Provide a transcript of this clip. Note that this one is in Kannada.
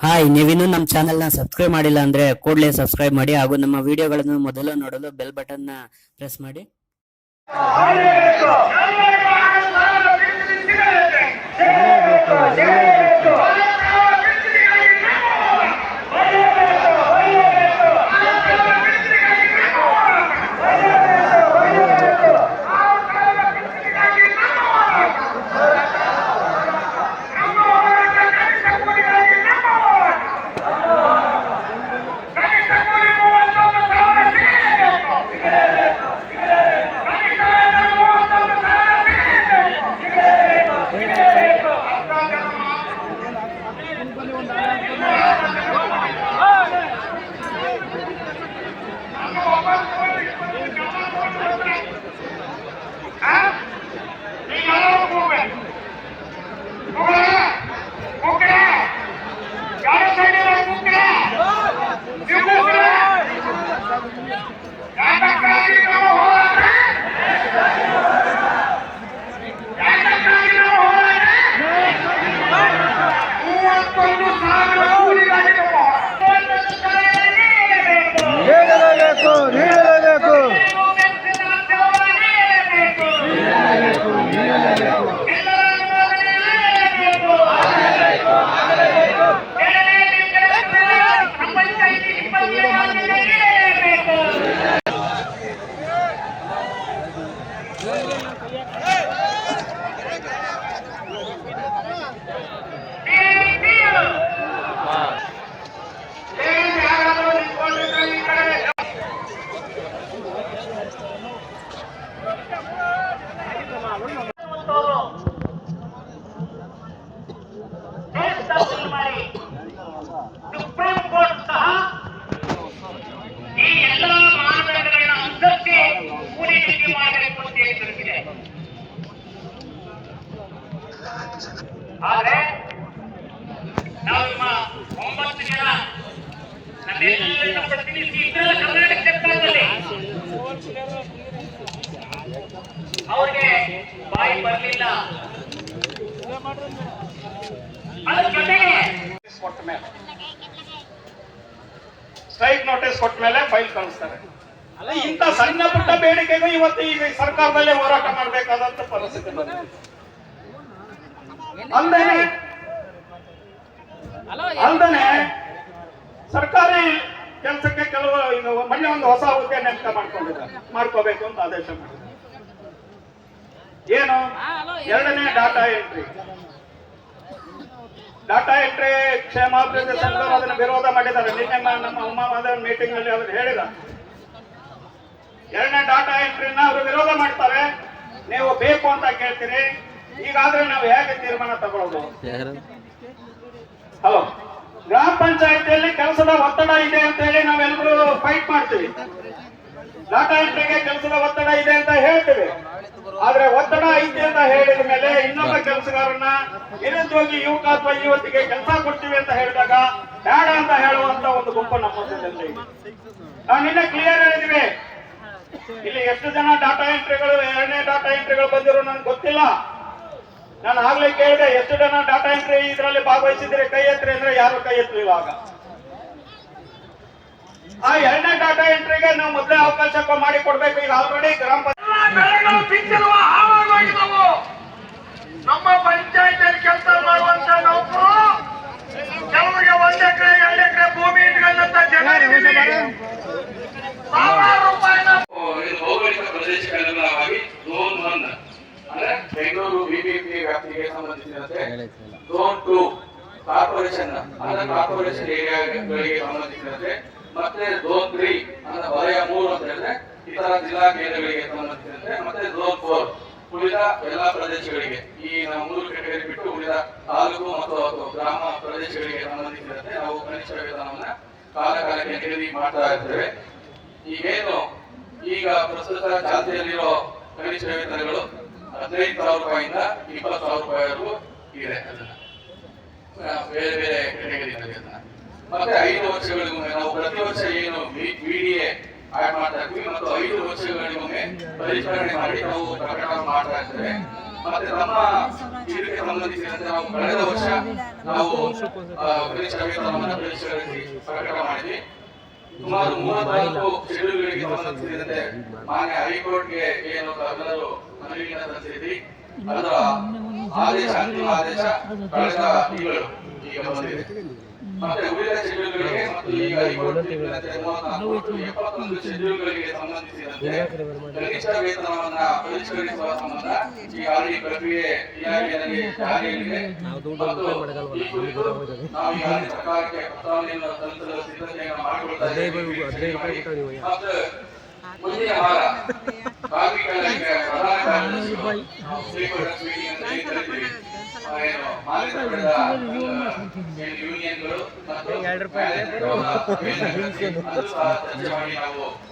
ಹಾಯ್, ನೀವಿನ್ನೂ ನಮ್ಮ ಚಾನೆಲ್ನ ಸಬ್ಸ್ಕ್ರೈಬ್ ಮಾಡಿಲ್ಲ ಅಂದ್ರೆ ಕೂಡಲೇ ಸಬ್ಸ್ಕ್ರೈಬ್ ಮಾಡಿ ಹಾಗೂ ನಮ್ಮ ವಿಡಿಯೋಗಳನ್ನು ಮೊದಲು ನೋಡಲು ಬೆಲ್ ಬಟನ್ನ ಪ್ರೆಸ್ ಮಾಡಿ. Thank you. Evet. ಆದ್ರೆ ನಾವು ಅವ್ರಿಗೆ ಬಾಯಿ ಬರಲಿಲ್ಲ. ಕೊಟ್ಟ ಮೇಲೆ ಸ್ಟ್ರೈಕ್ ನೋಟಿಸ್ ಕೊಟ್ಟ ಮೇಲೆ ಫೈಲ್ ಕಳಿಸ್ತಾರೆ ಇಂಥ ಸಣ್ಣ ಪುಟ್ಟ ಬೇಡಿಕೆಗೂ ಇವತ್ತು ಈ ಸರ್ಕಾರದಲ್ಲೇ ಹೋರಾಟ ಮಾಡಬೇಕಾದಂತ ಪರಿಸ್ಥಿತಿ ಬಂದಿದೆ. ಅಲ್ದೇನೆ. ಅಲ್ದೇನೆ. ಸರ್ಕಾರಿ ಕೆಲಸಕ್ಕೆ ಕೆಲವು ಮೊನ್ನೆ ಒಂದು ಹೊಸ ಹುದ್ದೆ ನೇಮಕ ಮಾಡ್ಕೊಂಡಿದ್ದಾರೆ ಮಾಡ್ಕೋಬೇಕು ಅಂತ ಆದೇಶ ಮಾಡಿದ್ದಾರೆ ಏನು? ಎರಡನೇ ಡಾಟಾ ಎಂಟ್ರಿ. ಡಾಟಾ ಎಂಟ್ರಿ ಕ್ಷೇಮಾಭಿವೃದ್ಧಿ ಸಂಘರು ಅದನ್ನು ವಿರೋಧ ಮಾಡಿದ್ದಾರೆ. ನಿನ್ನೆ ನಮ್ಮ ಉಮಾಮಾದೇವ್ ಮೀಟಿಂಗ್ನಲ್ಲಿ ಅವರು ಹೇಳಿದ. ಎರಡನೇ ಡಾಟಾ ಎಂಟ್ರಿನ ಅವರು ವಿರೋಧ ಮಾಡ್ತಾರೆ. ನೀವು ಬೇಕು ಅಂತ ಕೇಳ್ತೀರಿ. ಈಗಾದ್ರೆ ನಾವು ಹೇಗೆ ತೀರ್ಮಾನ ತಗೊಳ್ಳೋದು? ಹಲೋ ಗ್ರಾಮ ಪಂಚಾಯತಿಯಲ್ಲಿ ಕೆಲಸದ ಒತ್ತಡ ಇದೆ ಅಂತ ಹೇಳಿ ನಾವೆಲ್ಲರೂ ಫೈಟ್ ಮಾಡ್ತೀವಿ. ಡಾಟಾ ಎಂಟ್ರಿಗೆ ಕೆಲಸದ ಒತ್ತಡ ಇದೆ ಅಂತ ಹೇಳ್ತೀವಿ. ಆದ್ರೆ ಒತ್ತಡ ಐತೆ ಅಂತ ಹೇಳಿದ ಮೇಲೆ ಇನ್ನೊಬ್ಬ ಕೆಲಸಗಾರನ್ನ ನಿರುದ್ಯೋಗಿ ಯುವಕ ಅಥವಾ ಯುವತಿಗೆ ಕೆಲಸ ಕೊಡ್ತೀವಿ ಅಂತ ಹೇಳಿದಾಗ ಬೇಡ ಅಂತ ಹೇಳುವಂತ ಒಂದು ಗುಂಪು ನಮ್ಮ. ನಾವು ನಿನ್ನೆ ಕ್ಲಿಯರ್ ಹೇಳಿದ್ವಿ. ಇಲ್ಲಿ ಎಷ್ಟು ಜನ ಡಾಟಾ ಎಂಟ್ರಿಗಳು ಎರಡನೇ ಡಾಟಾ ಎಂಟ್ರಿಗಳು ಬಂದಿರೋ ನನ್ಗೆ ಗೊತ್ತಿಲ್ಲ. ನಾನು ಆಗ್ಲೇ ಕೇಳಿದೆ, ಎಷ್ಟು ಜನ ಡಾಟಾ ಎಂಟ್ರಿ ಇದರಲ್ಲಿ ಭಾಗವಹಿಸಿದ್ರೆ ಕೈ ಎತ್ತರಿ ಅಂದ್ರೆ ಯಾರು ಕೈ ಎತ್ತಲಿಲ್ಲ ಆಗ ಆ ಎರಡನೇ ಡಾಟಾ ಎಂಟ್ರಿಗೆ ನಾವು ಮೊದಲೇ ಅವಕಾಶ ಮಾಡಿ ಕೊಡ್ಬೇಕು ಈಗ ಆಲ್ರೆಡಿ ಗ್ರಾಮ ಪಂಚಾಯತ್ ಸಂಬಂಧಿಸಿದಂತೆ ಝೋನ್ ಟೂ ಕಾರ್ಪೊರೇಷನ್ ಅಂದ್ರೆ ಕಾರ್ಪೊರೇಷನ್ ಏರಿಯಾಗಳಿಗೆ ಸಂಬಂಧಿಸಿದಂತೆ ಮತ್ತೆ ಝೋನ್ ತ್ರೀ ಅಂದ್ರೆ ವಲಯ ಮೂರು ಅಂತ ಹೇಳಿದ್ರೆ ಇತರ ಜಿಲ್ಲಾ ಕೇಂದ್ರಗಳಿಗೆ ಸಂಬಂಧಿಸಿದಂತೆ ಮತ್ತೆ ಝೋನ್ ಫೋರ್ ಉಳಿದ ಎಲ್ಲಾ ಪ್ರದೇಶಗಳಿಗೆ ಈ ನಾವು ಮೂರು ಕೆಟಗರಿ ಬಿಟ್ಟು ಉಳಿದ ತಾಲೂಕು ಮತ್ತು ಗ್ರಾಮ ಪ್ರದೇಶಗಳಿಗೆ ಸಂಬಂಧಿಸಿದಂತೆ ನಾವು ಕನಿಷ್ಠ ವೇತನವನ್ನ ಕಾಲ ಕಾಲಕ್ಕೆ ನಿಗದಿ ಮಾಡ್ತಾ ಇರ್ತೇವೆ ಈಗೇನು ಈಗ ಪ್ರಸ್ತುತ ಚಾಲ್ತಿಯಲ್ಲಿರೋ ಕನಿಷ್ಠ ವೇತನಗಳು ಹದಿನೈದು ಸಾವಿರ ರೂಪಾಯಿಂದ ಇಪ್ಪತ್ತು ಸಾವಿರ ರೂಪಾಯಿವರೆಗೂ ಇದೆ ಅದನ್ನ. ಬೇರೆ ಬೇರೆ ಇದೆ ಅದನ್ನ. ಮತ್ತೆ ಐದು ವರ್ಷಗಳಿಗೊಮ್ಮೆ ನಾವು ಪ್ರತಿ ವರ್ಷ ಏನು ಬಿಡಿಎ ಆಡ್ ಮಾಡ್ತಾ ಇದ್ವಿ ಮತ್ತು ಐದು ವರ್ಷಗಳಿಗೊಮ್ಮೆ ಪರಿಷ್ಕರಣೆ ಮಾಡಿ ನಾವು ಪ್ರಕಟಣೆ ಮಾಡ್ತಾ ಇದ್ದೇವೆ ಮತ್ತೆ ನಮ್ಮ ಇದಕ್ಕೆ ಸಂಬಂಧಿಸಿದಂತೆ ನಾವು ಕಳೆದ ವರ್ಷ ನಾವು ಕನಿಷ್ಠ ಪ್ರಕಟ ಮಾಡಿದ್ವಿ. ಸುಮಾರು ಮೂವತ್ನಾಲ್ಕು ಶೆಡ್ಯೂಲ್ಗಳಿಗೆ ಸಂಬಂಧಿಸಿದಂತೆ ಮಾನ್ಯ ಹೈಕೋರ್ಟ್ಗೆ ಏನು ತಾವೆಲ್ಲರೂ ಮನವಿಯನ್ನು ಸಲ್ಲಿಸಿದ್ರಿ ಅದರ ಆದೇಶ ಅಂತಿಮ ಆದೇಶ ಕಳೆದ ತಿಂಗಳು ಈಗ ಬಂದಿದೆ. ಮತ್ತೆ ಉಳಿದ ಶೆಡ್ಯೂಲ್ಗಳಿಗೆ ಮತ್ತು ಈಗ ಎಪ್ಪತ್ತೊಂದು ಶೆಡ್ಯೂಲ್ಗಳಿಗೆ ಸಂಬಂಧಿಸಿದಂತೆ ಕನಿಷ್ಠ ವೇತನವನ್ನ ಪರಿಷ್ಕರಿಸುವ ಸಂಬಂಧ ಈಗಾಗಲೇ ಈ ಪ್ರಕ್ರಿಯೆ ಇಲಾಖೆಯಲ್ಲಿ ಜಾರಿಯಲ್ಲಿದೆ. ಮತ್ತು ಈ ನಾವು ಸರ್ಕಾರಕ್ಕೆ ಪ್ರಸ್ತಾವನೆಯನ್ನು ಸಲ್ಲಿಸಲು ಸಿದ್ಧತೆಯನ್ನು ಮಾಡಿಕೊಳ್ತಾ ಇದ್ದೇವೆ. ಮತ್ತು ಮುಂದಿನ ವಾರ ಕಾರ್ಮಿಕ ಇಲಾಖೆಯ ಪ್ರಧಾನ ಕಾರ್ಯದರ್ಶಿಗಳು stakeholders meeting ಅಂತ